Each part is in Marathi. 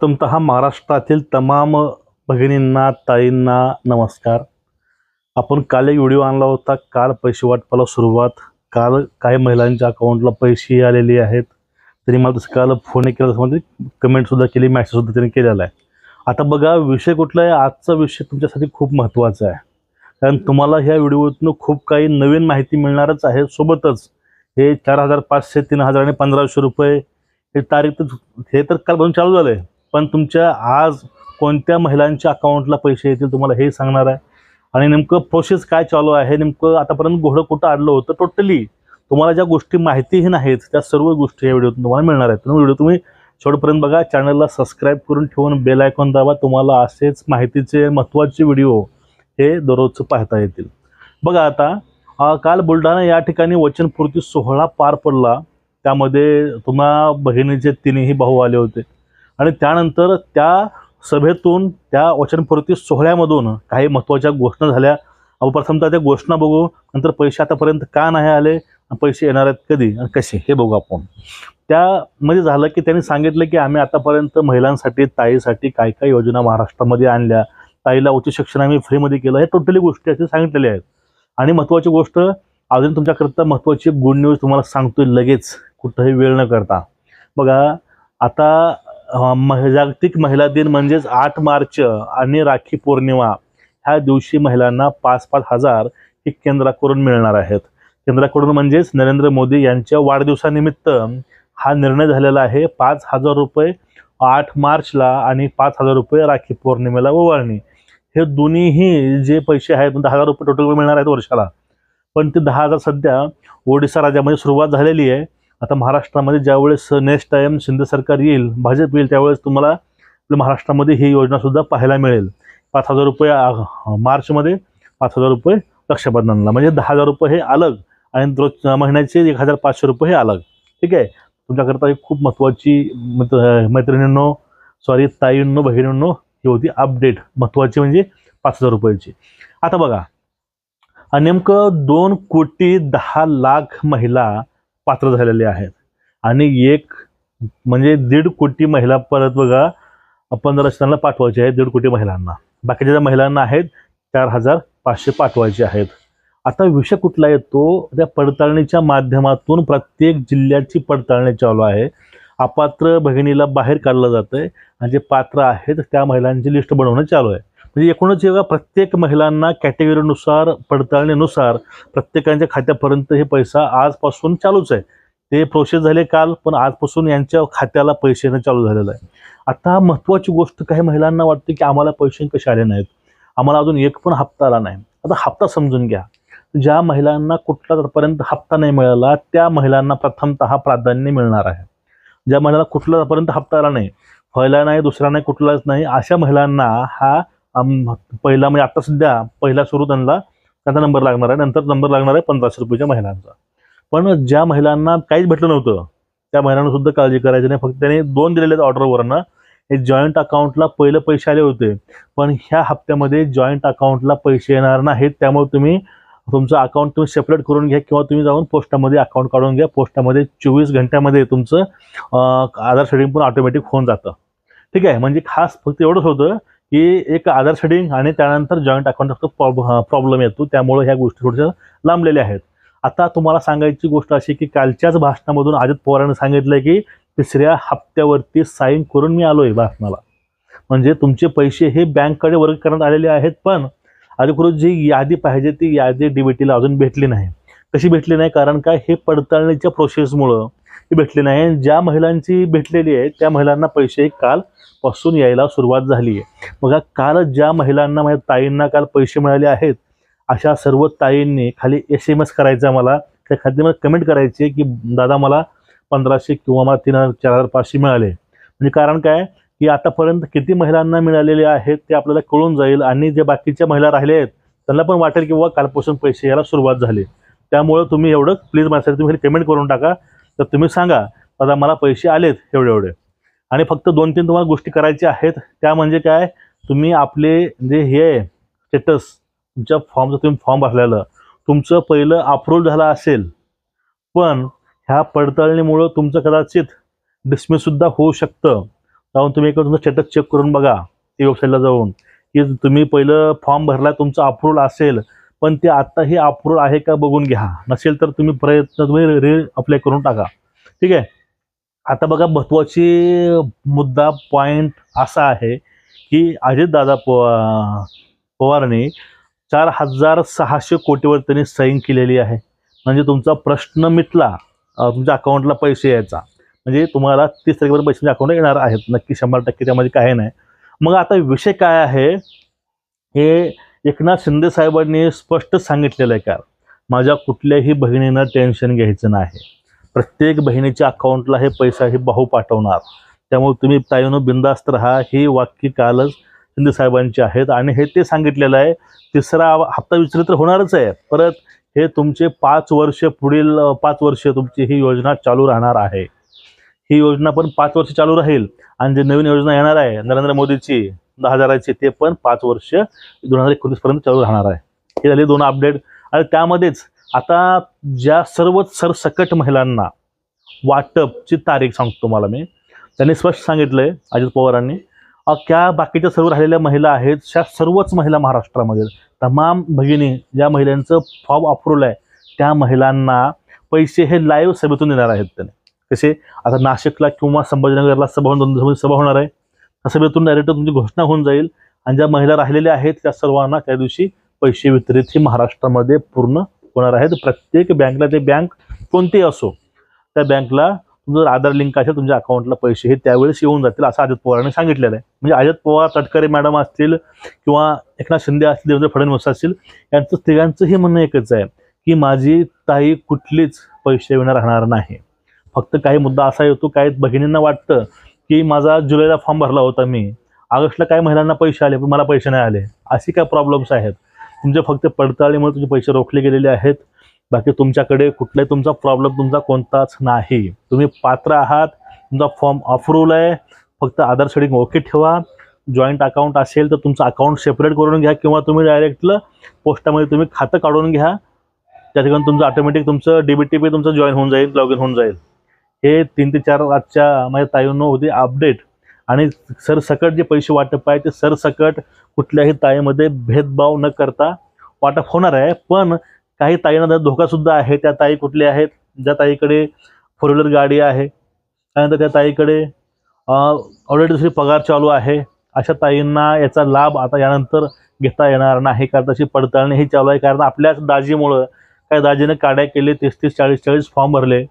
प्रथमतः महाराष्ट्रातील तमाम भगिनींना ताईंना नमस्कार. आपण काल एक व्हिडिओ आणला होता काल पैसे वाटपाला सुरुवात. काल काही महिलांच्या अकाउंटला पैसे आलेले आहेत. त्यांनी मला तसं काल फोन केला म्हणजे कमेंटसुद्धा केली मॅसेजसुद्धा त्यांनी केलेला आहे. आता बघा विषय कुठला आहे? आजचा विषय तुमच्यासाठी खूप महत्त्वाचा आहे. कारण तुम्हाला ह्या व्हिडिओतून खूप काही नवीन माहिती मिळणारच आहे. सोबतच हे चार हजार पाचशे तीन हजार आणि पंधराशे रुपये हे तारीख तर हे तर कालपासून चालू झालं आहे पण तुमच्या आज कोणत्या महिलांच्या अकाउंटला पैसे येतील तुम्हाला हे सांगणार आहे. आणि नेमकं प्रोसेस काय चालू आहे नेमकं आतापर्यंत घोडं कुठं आणलं होतं टोटली तुम्हाला ज्या गोष्टी माहितीही नाहीत त्या सर्व गोष्टी या व्हिडिओतून तुम्हाला मिळणार आहेत. तुम्ही व्हिडिओ तुम्ही शेवटपर्यंत बघा चॅनलला सबस्क्राईब करून ठेवून बेल आयकॉन दाबा तुम्हाला असेच माहितीचे महत्त्वाचे व्हिडिओ हे दररोजचं पाहता येतील. बघा आता काल बुलढाणा या ठिकाणी वचनपूर्ती सोहळा पार पडला. त्यामध्ये तुम्हा बहिणीचे तिन्ही भाऊ आले होते. आणि त्यानंतर त्या सभेतून त्या वचनपूर्ती सोहळ्यामधून काही महत्त्वाच्या घोषणा झाल्या. अहो प्रथमतः त्या घोषणा बघू नंतर पैसे आतापर्यंत का नाही आले पैसे येणार आहेत कधी आणि कसे हे बघू आपण. त्यामध्ये झालं की त्यांनी सांगितलं की आम्ही आतापर्यंत महिलांसाठी ताईसाठी काय काय योजना महाराष्ट्रामध्ये आणल्या. ताईला उच्च शिक्षण आम्ही फ्रीमध्ये केलं हे टोटली गोष्टी असे सांगितलेल्या आहेत. आणि महत्त्वाची गोष्ट अजून तुमच्याकरता महत्त्वाची गुड न्यूज तुम्हाला सांगतोय लगेच कुठंही वेळ न करता. बघा आता जागतिक महिला दिन म्हणजेच आठ मार्च आणि राखी पौर्णिमा. ह्या दिवशी महिलांना पाच पाच हजार हे केंद्राकडून मिळणार आहेत. केंद्राकडून म्हणजेच नरेंद्र मोदी यांच्या वाढदिवसानिमित्त हा निर्णय झालेला आहे. पाच हजार रुपये आठ मार्चला आणि पाच हजार रुपये राखी पौर्णिमेला ओवाळणी हे दोन्हीही जे पैसे आहेत दहा हजार रुपये टोटल मिळणार आहेत वर्षाला. पण ते दहा हजार सध्या ओडिसा राज्यामध्ये सुरुवात झालेली आहे. आता महाराष्ट्रामध्ये ज्यावेळेस नेक्स्ट टाईम शिंदे सरकार येईल भाजप येईल त्यावेळेस तुम्हाला आपल्या महाराष्ट्रामध्ये ही योजनासुद्धा पाहायला मिळेल. पाच हजार रुपये आ- मार्चमध्ये पाच हजार रुपये रक्षाबंधनला. म्हणजे दहा हजार रुपये हे अलग आणि रोज महिन्याचे एक हजार पाचशे रुपये हे अलग. ठीक आहे? तुमच्याकरता ही खूप महत्त्वाची मित्र मैत्रिणींनो सॉरी ताईंनो बहिणींनो ही होती अपडेट महत्त्वाची म्हणजे पाच हजार रुपयाची. आता बघा. नेमकं दोन कोटी दहा लाख महिला पात्र झालेले आहेत. आणि एक म्हणजे दीड कोटी महिला परत बघा पंधरा पाठवायचे आहेत दीड कोटी महिलांना. बाकीच्या ज्या महिलांना आहेत चार हजार पाचशे पाठवायचे आहेत. आता विषय कुठला येतो त्या पडताळणीच्या माध्यमातून प्रत्येक जिल्ह्याची पडताळणी चालू आहे. अपात्र भगिनीला बाहेर काढलं जातं आहे आणि जे पात्र आहेत त्या महिलांची लिस्ट बनवणं चालू आहे. म्हणजे एकूणच जेव्हा प्रत्येक महिलांना कॅटेगरीनुसार पडताळणीनुसार प्रत्येकांच्या खात्यापर्यंत हे पैसा आजपासून चालूच आहे. ते प्रोसेस झाले काल पण आजपासून यांच्या खात्याला पैसे येणं चालू झालेलं आहे. आता महत्त्वाची गोष्ट काही महिलांना वाटते की आम्हाला पैसे कसे आले नाहीत? आम्हाला अजून एक पण हप्ता आला नाही. आता हप्ता समजून घ्या. ज्या महिलांना कुठलापर्यंत हप्ता नाही मिळाला त्या महिलांना प्रथमतः प्राधान्य मिळणार आहे. ज्या महिलांना कुठलापर्यंत हप्ता आला नाही पहिला नाही दुसरा नाही कुठलाच नाही अशा महिलांना हा पहिला म्हणजे आता सध्या पहिला सुरू त्यांना त्यांचा नंबर लागणार आहे. नंतर नंबर लागणार आहे पंधराशे रुपयाच्या महिलांचा. पण ज्या महिलांना काहीच भेटलं नव्हतं त्या महिलांना सुद्धा काळजी करायची नाही. फक्त त्यांनी दोन दिलेले आहेत ऑर्डरवरनं हे जॉईंट अकाउंटला पहिले पैसे आले होते. पण ह्या हप्त्यामध्ये जॉईंट अकाउंटला पैसे येणार नाहीत. त्यामुळे तुम्ही तुमचं अकाउंट तुम्ही सेपरेट करून घ्या किंवा तुम्ही जाऊन पोस्टामध्ये अकाउंट काढून घ्या. पोस्टामध्ये चोवीस घंट्यामध्ये तुमचं आधार सेटिंग पण ऑटोमॅटिक होऊन जातं. ठीक आहे? म्हणजे खास फक्त एवढंच होतं की एक आधार शेडिंग आणि त्यानंतर जॉईंट अकाउंट फक्त प्रॉब्लेम येतो. त्यामुळे ह्या गोष्टी थोड्याशा लांबलेल्या आहेत. आता तुम्हाला सांगायची गोष्ट अशी की कालच्याच भाषणामधून अजित पवारांनी सांगितलं की तिसऱ्या हप्त्यावरती साईन करून मी आलोय भाषणाला. म्हणजे तुमचे पैसे हे बँककडे वर्ग करण्यात आलेले आहेत पण अधिकृत जी यादी पाहिजे ती यादी डीबीटीला अजून भेटली नाही. कशी भेटली नाही? कारण काय? हे पडताळणीच्या प्रोसेसमुळं ही भेटली नाही. ज्या महिलांची भेटलेली आहे त्या महिलांना पैसे कालपासून यायला सुरुवात झाली आहे. बघा काल ज्या महिलांना माझ्या ताईंना काल पैसे मिळाले आहेत अशा सर्व ताईंनी खाली एस एम एस करायचा मला. त्या खात्यामध्ये कमेंट करायचे की दादा मला पंधराशे किंवा मला तीन हजार चार हजार पाचशे मिळाले. म्हणजे कारण काय? की आतापर्यंत किती महिलांना मिळालेले आहेत ते आपल्याला कळून जाईल. आणि जे बाकीच्या महिला राहिले आहेत त्यांना पण वाटेल की बाबा कालपासून पैसे यायला सुरुवात झाली. त्यामुळं तुम्ही एवढं प्लीज माझ्यासाठी तुम्ही पेमेंट करून टाका. तर तुम्ही सांगा दादा मला पैसे आलेत एवढे एवढे. आणि फक्त दोन तीन तुम्हाला गोष्टी करायच्या आहेत. त्या म्हणजे काय? तुम्ही आपले जे हे आहे स्टेटस तुमच्या फॉर्मचं तुम्ही फॉर्म भरलेलं. तुमचं पहिलं अप्रूव्ह झालं असेल पण ह्या पडताळणीमुळं तुमचं कदाचित डिसमिससुद्धा होऊ शकतं. जाऊन तुम्ही एकदा तुमचं स्टेटस चेक करून बघा ती वेबसाईटला जाऊन. की तुम्ही पहिलं फॉर्म भरला तुमचं अप्रूव्हल असेल पण ते आत्ता हे अप्रूव्ह आहे का बघून घ्या. नसेल तर तुम्ही प्रयत्न तुम्ही रे अप्लाय करून टाका. ठीक आहे? आता बघा महत्त्वाची मुद्दा पॉईंट असा आहे की अजितदादा पवा पवारने चार हजार सहाशे कोटीवर त्यांनी सैन केलेली आहे. म्हणजे तुमचा प्रश्न मिटला तुमच्या अकाउंटला पैसे यायचा. म्हणजे तुम्हाला तीस तारखेपर्यंत पैसे तुमच्या अकाउंटला येणार आहेत. नक्की शंभर टक्के त्यामध्ये काही नाही. मग आता विषय काय आहे? हे एकनाथ शिंदे साहेबांनी स्पष्ट सांगितलेलं आहे का? माझ्या कुठल्याही बहिणीनं टेन्शन घ्यायचं नाही. प्रत्येक बहिणीच्या अकाउंटला हे पैसा हे भाऊ पाठवणार. त्यामुळे तुम्ही ताईनो बिंदास्त राहा ही वाक्य कालच शिंदे साहेबांची आहेत. आणि हे ते सांगितलेलं आहे तिसरा हप्ता विचलित तर होणारच आहे. परत हे तुमचे पाच वर्ष पुढील पाच वर्ष तुमची ही योजना चालू राहणार आहे. ही योजना पण पाच वर्ष चालू राहील. आणि जे नवीन योजना येणार आहे नरेंद्र मोदीची दहा हजाराची ते पण पाच वर्ष दोन हजार एकोणीसपर्यंत चालू राहणार आहे. हे झाले दोन अपडेट. आणि त्यामध्येच आता ज्या सर्व सरसकट महिलांना वाटपची तारीख सांगतो तुम्हाला मी. त्यांनी स्पष्ट सांगितलं आहे अजित पवारांनी क्या त्या बाकीच्या सर्व राहिलेल्या महिला आहेत त्या सर्वच महिला महाराष्ट्रामध्ये तमाम भगिनी ज्या महिलांचं फॉर्म अप्रुव्हल आहे त्या महिलांना पैसे हे लाईव्ह सभेतून देणार आहेत त्याने. कसे? आता नाशिकला किंवा संभाजीनगरला सभा दोन सभा होणार आहे. त्या सभेतून डायरेक्ट तुमची घोषणा होऊन जाईल. आणि ज्या महिला राहिलेल्या आहेत त्या सर्वांना त्या दिवशी पैसे वितरित ही महाराष्ट्रामध्ये पूर्ण होणार आहेत. प्रत्येक बँकला ते बँक कोणतीही असो त्या बँकला तुमचं जर आधार लिंक असेल तुमच्या अकाउंटला पैसे हे त्यावेळेस येऊन जातील असं अजित पवारांनी सांगितलेलं आहे. म्हणजे अजित पवार तटकरे मॅडम असतील किंवा एकनाथ शिंदे असतील देवेंद्र फडणवीस असतील यांचं तिघांचं हे म्हणणं एकच आहे की माझी ताई कुठलीच पैसे विना राहणार नाही. फक्त काही मुद्दा असा येतो काही बहिणींना वाटतं की माझा जुलैला फॉर्म भरला होता मी. ऑगस्टला काही महिलांना पैसे आले पण मला पैसे नाही आले. अशी काय प्रॉब्लेम्स आहेत? तुमचे फक्त पडताळीमुळे तुमचे पैसे रोखले गेलेले आहेत. बाकी तुमच्याकडे कुठलाही तुमचा प्रॉब्लेम तुमचा कोणताच नाही. तुम्ही पात्र आहात तुमचा फॉर्म अप्रूव्हल आहे. फक्त आधार सेडिंग ओके ठेवा. जॉईंट अकाउंट असेल तर तुमचं अकाउंट सेपरेट करून घ्या किंवा तुम्ही डायरेक्टलं पोस्टामध्ये तुम्ही खातं काढून घ्या. त्या ठिकाणी तुमचं ऑटोमॅटिक तुमचं डी बी टी पी तुमचं जॉईन होऊन जाईल लॉग इन होऊन जाईल. हे तीन ते चार आजच्या माझ्या ताईंनो होते अपडेट आणि सरसकट जे पैसे वाटप आहे ते सरसकट कुठल्याही ताईमध्ये भेदभाव न करता वाटप होणार आहे. पण काही ताईंना धोकासुद्धा आहे त्या ताई कुठल्या आहेत? ज्या ताईकडे फोर व्हीलर गाडी आहे. त्यानंतर त्या ताईकडे ऑलरेडी दुसरी पगार चालू आहे. अशा ताईंना याचा लाभ आता यानंतर घेता येणार नाही कारण तशी पडताळणी ही चालू आहे. कारण आपल्याच दाजीमुळं काही दाजीनं काड्या केले तीस तीस चाळीस चाळीस फॉर्म भरले.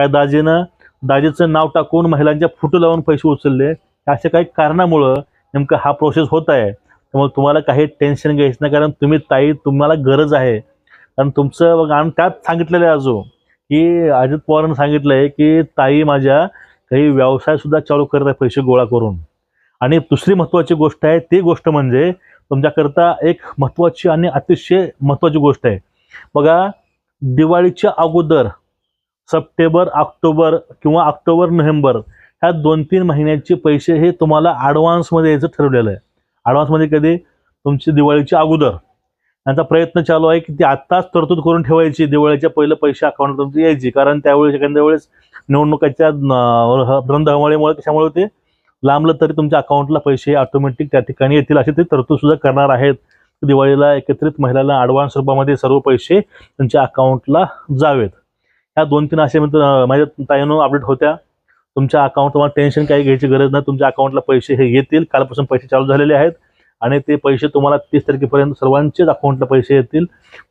काय दाजीनं दाजीचं नाव टाकून महिलांच्या फोटो लावून पैसे उचलले. अशा काही कारणामुळं नेमकं हा प्रोसेस होत आहे. त्यामुळे तुम्हाला काही टेन्शन घ्यायचं नाही कारण तुम्ही ताई तुम्हाला गरज आहे. कारण तुमचं बघा आणि त्यात सांगितलेलं आहे अजून की अजित पवारांनी सांगितलं आहे की ताई माझ्या काही व्यवसायसुद्धा चालू करत आहे पैसे गोळा करून. आणि दुसरी महत्त्वाची गोष्ट आहे ती गोष्ट म्हणजे तुमच्याकरता एक महत्त्वाची आणि अतिशय महत्त्वाची गोष्ट आहे. बघा दिवाळीच्या अगोदर सप्टेंबर ऑक्टोबर किंवा ऑक्टोबर नोव्हेंबर ह्या दोन तीन महिन्याचे पैसे हे तुम्हाला ॲडव्हान्समध्ये यायचं ठरवलेलं आहे. ॲडव्हान्समध्ये कधी? तुमची दिवाळीच्या अगोदर. त्यांचा प्रयत्न चालू आहे की ती आत्ताच तरतूद करून ठेवायची. दिवाळीच्या पहिलं पैसे अकाउंट तुमची यायची. कारण त्यावेळेस एखाद्या वेळेस निवडणुकाच्या रंधहमळीमुळे कशामुळे ते लांबलं तरी तुमच्या अकाउंटला पैसे ऑटोमॅटिक त्या ठिकाणी येतील अशी ते तरतूद सुद्धा करणार आहेत. दिवाळीला एकत्रित महिलांना ॲडव्हान्स रूपामध्ये सर्व पैसे त्यांच्या अकाउंटला जावेत. ह्या दोन तीन असे म्हणजे माझ्या ताईनो अपडेट होत्या. तुमच्या अकाउंट तुम्हाला टेन्शन काही घ्यायची गरज नाही. तुमच्या अकाउंटला पैसे हे येतील. कालपासून पैसे चालू झालेले आहेत. आणि ते पैसे तुम्हाला तीस तारखेपर्यंत सर्वांचेच अकाउंटला पैसे येतील.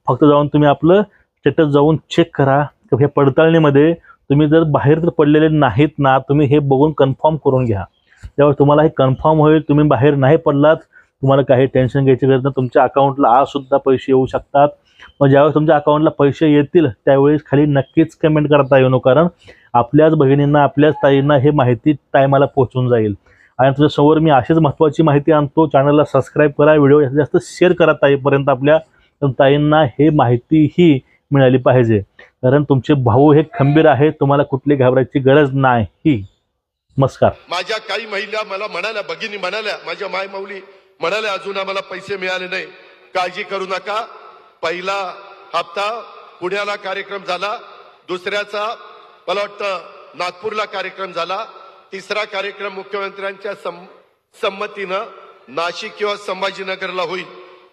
फक्त जाऊन तुम्ही आपलं स्टेटस जाऊन चेक करा. की ह्या पडताळणीमध्ये तुम्ही जर बाहेर जर पडलेले नाहीत ना तुम्ही हे बघून कन्फर्म करून घ्या. त्यावर तुम्हाला हे कन्फर्म होईल. तुम्ही बाहेर नाही पडलात तुम्हाला काही टेन्शन घ्यायची गरज नाही. तुमच्या अकाउंटला आज सुद्धा पैसे येऊ शकतात. मग ज्यावेळेस तुमच्या अकाउंटला पैसे येतील त्यावेळेस खाली नक्कीच कमेंट करता येऊ नको. कारण आपल्याच भगिनींना आपल्याच ताईंना हे माहिती टायमाला पोहोचून जाईल. आणि तुझ्यासमोर मी अशीच महत्त्वाची माहिती आणतो. चॅनलला सबस्क्राईब करा. व्हिडिओ जास्तीत जास्त शेअर करा ताईपर्यंत आपल्या. ताईंना हे माहितीही मिळाली पाहिजे. कारण तुमचे भाऊ हे खंबीर आहेत. तुम्हाला कुठली घाबरायची गरज नाही. नमस्कार. माझ्या काही महिला मला म्हणाल्या भगिनी म्हणाल्या माझ्या माय माऊली म्हणाल्या अजून आम्हाला पैसे मिळाले नाही. काळजी करू नका. पहिला हप्ता पुण्याला कार्यक्रम झाला. दुसऱ्याचा मला वाटतं नागपूरला कार्यक्रम झाला. तिसरा कार्यक्रम मुख्यमंत्र्यांच्या सं- संमतीनं नाशिक किंवा संभाजीनगरला होईल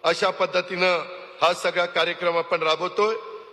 अशा पद्धतीनं हा सगळा कार्यक्रम आपण राबवतोय.